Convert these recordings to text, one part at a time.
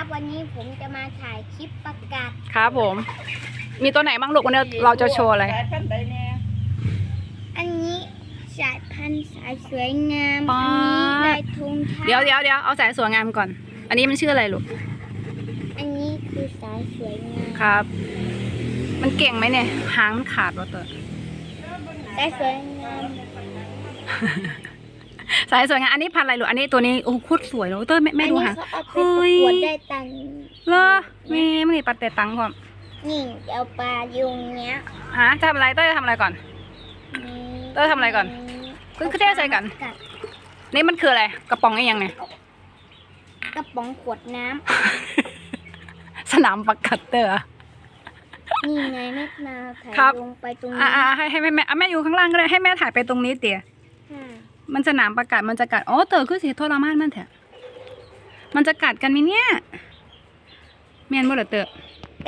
ครับ วันนี้ผมจะมาถ่ายคลิปประกาศครับผม มีตัวไหนบ้างลูกวันนี้เราจะโชว์อะไร สายพันธุ์ใดแน่อันนี้สายพันธุ์สายสวยงามป๊า อันนี้ดลายธงชาติเดี๋ยวเดี๋ยวเดี๋ยวเอาสายสวยงามก่อน อันนี้มันชื่ออะไรลูก อันนี้คือสายสวยงามครับ มันเก่งไหมเนี่ย หางมันขาดวะเตอสายสวยงาม สายสวยงามอันนี้พันธุ์อะไรลูกอันนี้ตัวนี้โอ้โหโคตรสวยเลยเตอร์ไม่ไม่ดูอันหางนี้เขาเอาไปเฮ้ประยกวดได้ตังค์เลอมีมันนี่ปัดแต่ตังค์พร้อมนี่เอาปลายุงเนี้ยฮะจะทำอะไรเต้ยจะทำอะไรก่อนนี่เต้ยทำอะไรก่อนคือคือเต้ยใส่กันกัดนี่มันคืออะไรกระป๋องไอ้ยังเนี่ยกระป๋องขวดน้สนามประกัดเตอร์อะำนี่ไงแม่นาถ่ายครับลงไปตรงอ่านี้อ่าให้ให้แม่แม่อะแม่อยู่ข้างล่างก็ได้ให้แม่ถ่ายไปตรงนี้เตี๋ย ค่ะมันสนามประกัดมันจะกัดอ๋อเตอคือสีทรมานมันแถะมันจะกัดกันไหมเนี่ยเมียนบ่เหรอเตอ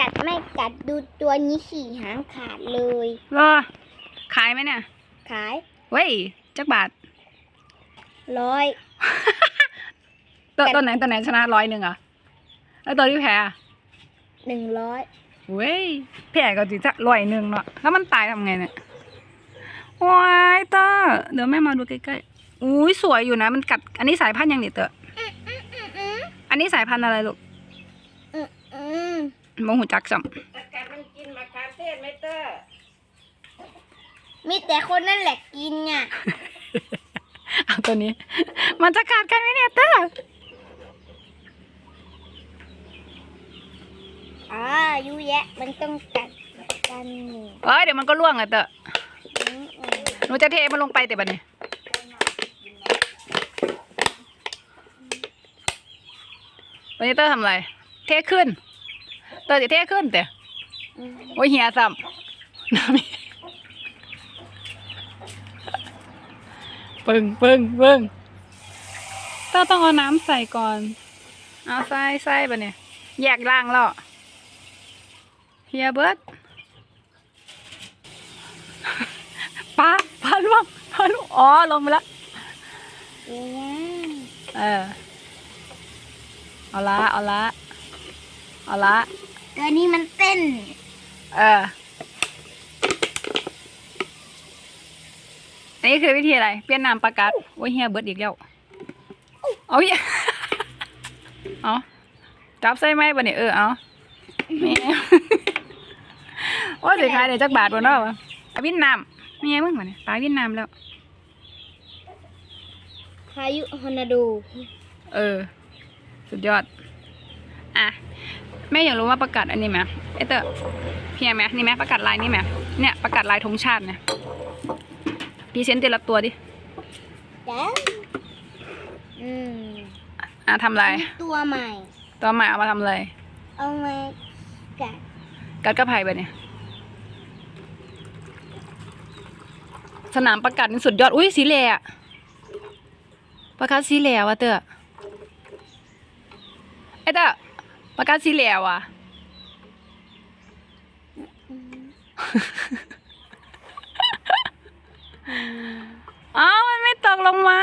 กัดไม่กัดดูตัวนี้ขี่หางขาดเลยรอขายไหมเนี่ยขายเว้ยจักบาทร้อยตัวแต่ตัวไหนตัวไหนชนะร้อยหนึ่งเหรอะแล้วตัวที่แพ้อะหนึ่งร้อยเว้ยแพ้ก็จิจะร้อยหนึ่งเนาะแล้วมันตายทำไงเนี่ยว้ายเตอเดี๋ยวแม่มาดูใกล้ๆ อุ้ยสวยอยู่นะ มันกัด อันนี้สายพันธุ์ยังเนี่ยเตออันนี้สายพันธุ์อะไรลูกอืมอืมมงหูจักจอากาศมันกินมะขามเทศไหมเตอร์มีแต่คนนั่นแหละกินอะำเอาตัวนี้ มันจะกัดกันไหมเนี่ยเตออ่ายุแยะ มันต้องกัดกันนี่เอ้ยเดี๋ยวมันก็ล่วงอะเตออืมอืมหนูจะเทมันลงไปแต่บัดนี้ วันนี้เตอร์ทำอะไร เทขึ้น เตอร์จะเทขึ้นแต่อืมโอ้ยเหียซ้ำน้ำอีกปึ้งปึ้งปึ้งเตอร์ต้องเอาน้ำใส่ก่อน เอาใส่ใส่บัดนี้แยกล่างแล้วเฮียเบิร์ดปลาปลาล่วงปลาล่วงอ๋อ ลงไปแล้วยุแยะเออ เอาละเอาละเอาละตัวนี้มันเต้น เออนี่คือวิธีอะไร เปลี่ยนน้ำประกัดโอ้ยเฮียเบิดอีกแล้วเอาเหี้ยเอาจับใส่ไหมบ่เนี่ยเออเอาแม่โอ้ยสุดท้ายเดี๋ยวจักบาทบ่เนาะวะเอาวินน้ำเมียมึงมาเนี่ยตายวินน้ำแล้วพายุฮอนาดูเออ สุดยอด อะ แม่อยากรู้ว่าประกาศอันนี้ไหมเอเตอร์เพียไหมนี่ไหมประกาศลายนี่ไหมเนี่ยประกาศลายธงชาติเนี่ยพรีเซนต์แต่ละตัวดิจ้าอืมอะทำอะไร ตัวใหม่ ตัวใหม่เอามาทำอะไร เอามากัดกัดกระไผ่ไปเนี่ย สนามประกาศนี่สุดยอด อุ้ยสีเหล่อะประกาศสีเหล่วะเตอร์เอเตอร์ประกาศสีเหล่วะอืมอ้าวมันไม่ตกลงมา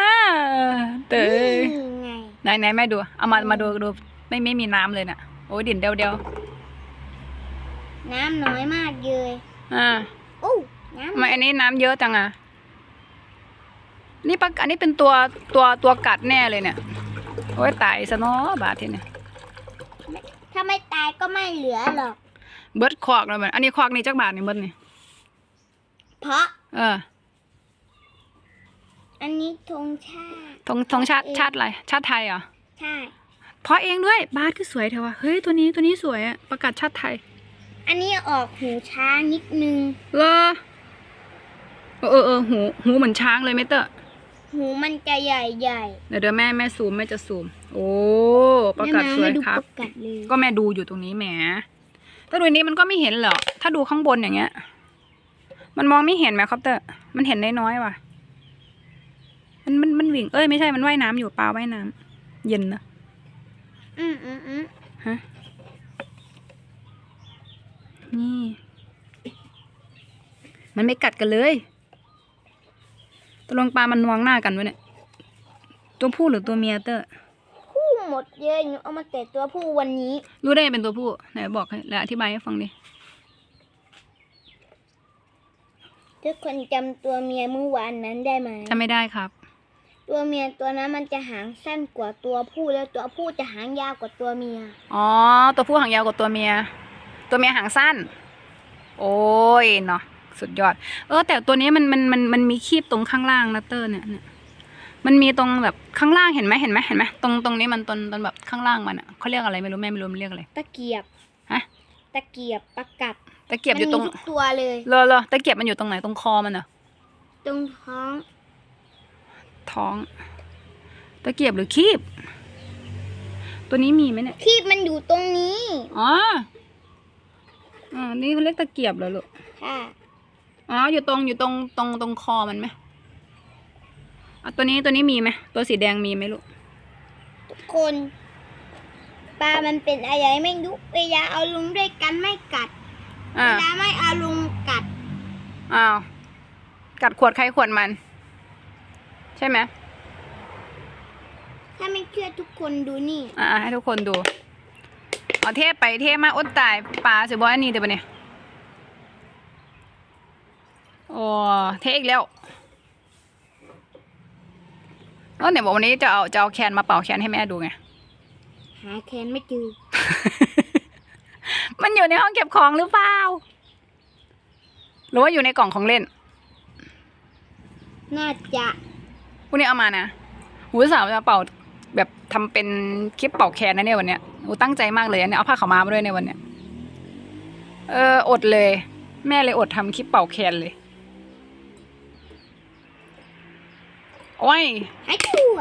เตอนี่ไงไหนไหนแม่ดู เอามามาดูดู ไม่ไม่มีน้ำเลยน่ะ โอ้ยดินเดียวเดียวน้ำน้อยมากเลยอ่าอู้น้ำทำไมอันนี้น้ำเยอะจังอะ นี่ปะอันนี้เป็นตัวตัวตัวกัดแน่เลยเนี่ย โอ้ยตายซะเนาะบาดทีเนี่ย ถ้าไม่ตายก็ไม่เหลือหรอก เบิดคอกแล้วมันอันนี้คอกนี่จักบาทนี่เบิดนี่ เพราะเอออันนี้ธงชาติธงธงชาติชาติอะไร ชาติไทยเหรอ ใช่ เพราะเองด้วยบาทคือสวยเถอะวะเฮ้ยตัวนี้ตัวนี้สวยอะประกาศชาติไทย อันนี้ออกหูช้างนิดนึงเลอเออเออเออหูหูเหมือนช้างเลยไหมเตอร์หูมันจะใหญ่ใหญ่เดี๋ยวเดี๋ยวแม่แม่ซูมแม่จะซูม โอ้ๆประกาศสวยแม่มาให้ดูครับประกาศเลยก็แม่ดูอยู่ตรงนี้แหมถ้าดูนี้มันก็ไม่เห็นหรอกถ้าดูข้างบนอย่างเงี้ย มันมองไม่เห็นไหมครับเตอร์มันเห็นน้อยๆว่ะ มันมันมันวิ่งเอ้ยไม่ใช่มันว่ายน้ำอยู่ปลาว่ายน้ำเย็นนะอืมอืมอืมฮะนี่ มันไม่กัดกันเลยตกลงปลามันนวงหน้ากันวะเนี่ยตัวผู้หรือตัวเมียเตอร์คู่ หมดดเยอะหนูเอามาแต่ตัวผู้วันนี้ รู้ได้ไงเป็นตัวผู้ไหนบอกให้แล้วอธิบายให้ฟังดิทุกคนจำตัวเมียเมื่อวานนั้นได้ไหมจำไม่ได้ครับ ตัวเมียตัวนั้นมันจะหางสั้นกว่าตัวผู้แล้วตัวผู้จะหางยาวกว่าตัวเมีย อ๋อ ตัวผู้หางยาวกว่าตัวเมีย ตัวเมียหางสั้น โอ้ยเนาะสุดยอด เออ แต่ตัวนี้มันมันมันมันมีคีบตรงข้างล่างนะเตอร์เนี่ยเนี่ย มันมีตรงแบบข้างล่างเห็นไหมเห็นไหมเห็นไหมตรงตรงนี้มันตรงตรงแบบข้างล่างมันอะเขาเรียกอะไรไม่รู้แม่ไม่รู้มันเรียกอะไร ตะเกียบฮะ ตะเกียบประกัดตะเกียบอยู่ตรงมันมีทุกตัวเลย เลอเลอตะเกียบมันอยู่ตรงไหนตรงคอมันเหรอตรงท้องท้อง ตะเกียบหรือคีบ ตัวนี้มีไหมเนี่ยคีบมันอยู่ตรงนี้อ๋ออ๋อนี่เขาเรียกตะเกียบเหรอลูกค่ะอ๋ออยู่ตรงอยู่ตรงตรงตรงคอมันไหม อะตัวนี้ตัวนี้มีไหมตัวสีแดงมีไหมลูกทุกคนปลามันเป็นอะไรไม่รู้เวลาเอาลุงด้วยกันไม่กัดอ่าเวลาไม่เอาลุงกัดอ้าวกัดขวดใครขวดมัน ใช่ไหมถ้าไม่เชื่อทุกคนดูนี่ อ่าให้ทุกคนดู เอาเทพไปเทพมาอดตายปลาสิบอยอันนี้เดี๋ยวปะเนี่ยโอ้เทอีกแล้ว เออเนี่ยบอกวันนี้จะเอาจะเอาแคนมาเป่าแคนให้แม่ดูไง หาแคนไม่เจอ มันอยู่ในห้องเก็บของหรือเปล่า หรือว่าอยู่ในกล่องของเล่น น่าจะพวกนี้เอามานะหูสาวจะเป่าแบบทำเป็นคลิปเป่าแคนนะเนี่ยวันเนี้ยหูตั้งใจมากเลยอันเนี่ยเอาผ้าขาวม้ามาด้วยในวันเนี้ย เอออดเลย แม่เลยอดทำคลิปเป่าแคนเลย โอ้ยหายตัว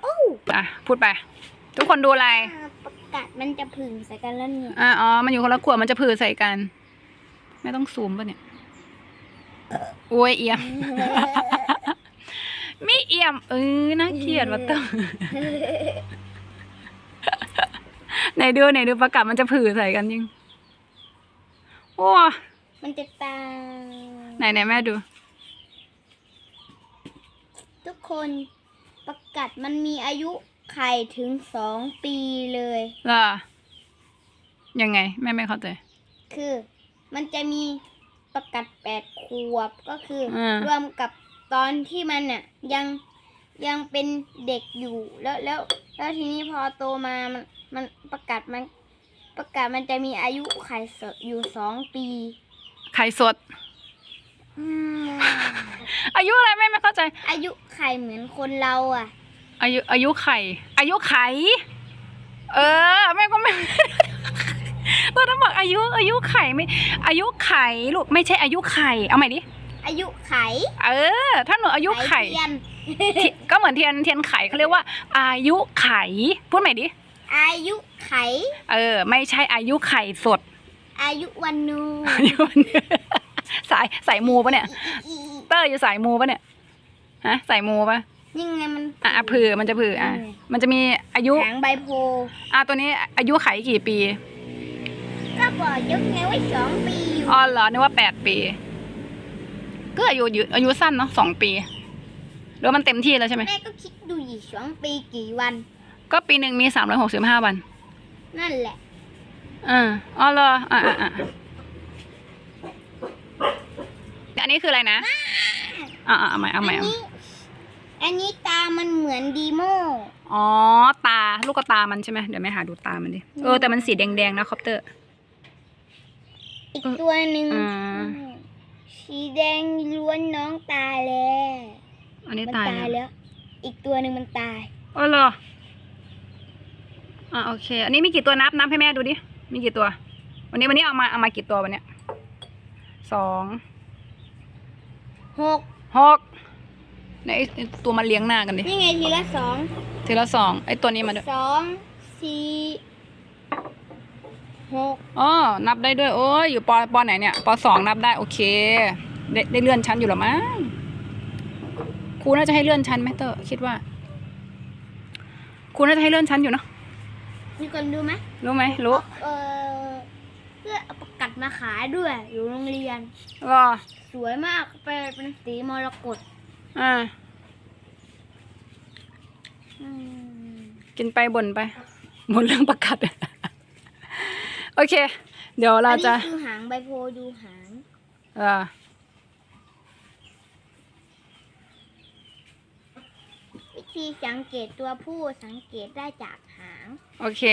โอ้อะพูดไป ทุกคนดูอะไรประกาศมันจะผึ่งใส่กันแล้วเนี่ยอะอ๋อ มันอยู่คนละขวดมันจะพือใส่กัน ไม่ต้องซูมป่ะเนี่ยโอ้ยเอี่ยมมีเอี่ยม เออน่าเกลียดว่ะเต้าไหนดูไหนดูประกาศมันจะผือใส่กันจริงโอ้มันจะตายไหนไหนแม่ดูทุก คนประกาศมันมีอายุไข่ถึงสองปีเลยล่ะยังไง แม่ไม่เข้าใจ คือ มันจะมีประกาศแปดขวบก็คืออมรวมกับตอนที่มันน่ะ ยังยังเป็นเด็กอยู่แล้วแล้ว แล้วทีนี้พอโตมามันมันประกาศมัน ประกาศมันจะมีอายุไข่สดอยู่สองปี ไข่สด อืมอายุอะไรแม่ไม่เข้าใจ อายุไข่เหมือนคนเราอะ อายุอายุไข่ อายุไข่เออแม่ก็ไม่เราต้องบอกอายุอายุไข่ไม่ อายุไข่ลูกไม่ใช่อายุไข่เอาใหม่ดิอายุไข่เออ ถ้าหนูอายุไข่เทียนที่ก็เหมือนเทียนเทียนไข่เขาเรียกว่า อายุไข่พูดใหม่ดิอายุไข่เออ ไม่ใช่อายุไข่สด อายุวันนู อายุมัน สายสายมูปะเนี่ยอีอีเตอร์อยู่สายมูปะเนี่ยฮะสายมูปะยังไงมัน อะอะผือมันจะผืออะอืม มันจะมีอายุหางใบโพอะตัวนี้อายุไขกี่ปีก็บอกยกไงไว้สองปีอยู่อ๋อเหรอนึกว่าแปดปี ก็อายุยืนอายุสั้นเนาะสองปีหรือว่ามันเต็มที่แล้วใช่ไหมแม่ก็คิดดูอีกสองปีกี่วัน ก็ปีหนึ่งมีสามร้อยหกสิบห้าวันนั่นแหละ อ่าอ๋อเหรออ่าอ่าอ่า อันนี้คืออะไรนะอ่าอ่าเอาใหม่เอาใหม่อันเอาใหม่นี้อันนี้ตามันเหมือนดีโมอ๋อตาลูกตามันใช่ไหมเดี๋ยวแม่หาดูตามันดิเออแต่มันสีแดงๆนะคอปเตอร์ อีกตัวหนึ่งอืมสีแดงล้วนน้องตายแล้วอันนี้มันตายตายแล้วแล้ว อีกตัวหนึ่งมันตายอ๋อเหรออ่าโอเค อันนี้มีกี่ตัวนับนับให้แม่ดูดิมีกี่ตัว วันนี้วันนี้เอามาเอามากี่ตัววันเนี้ยสอง หกหกไหนไอ้ไอ้ตัวมาเลี้ยงหน้ากันดินี่ไงทีละสองทีละสองไอ้ตัวนี้มาด้วยสองสี่หกอ๋อนับได้ด้วยโอ้ยอยู่ปอปอไหนเนี่ยปอสองนับได้โอเค ได้ได้เลื่อนชั้นอยู่เหรอมั้งครูน่าจะให้เลื่อนชั้นไหมเตอร์คิดว่าครูน่าจะให้เลื่อนชั้นอยู่เนาะมีคนดูไหมรู้ไหมรู้ เออเพื่อเอาประกัด มาขายด้วย อยู่โรงเรียน ก็สวยมากเป็นเป็นสีมรกตอ่า อืมกินไปบ่นไปบ่นเรื่องประกัดโอเค เดี๋ยวเราจะ อันนี้คือหางใบโพดูหาง เออวิธีสังเกตตัวผู้สังเกตได้จากหาง โอเค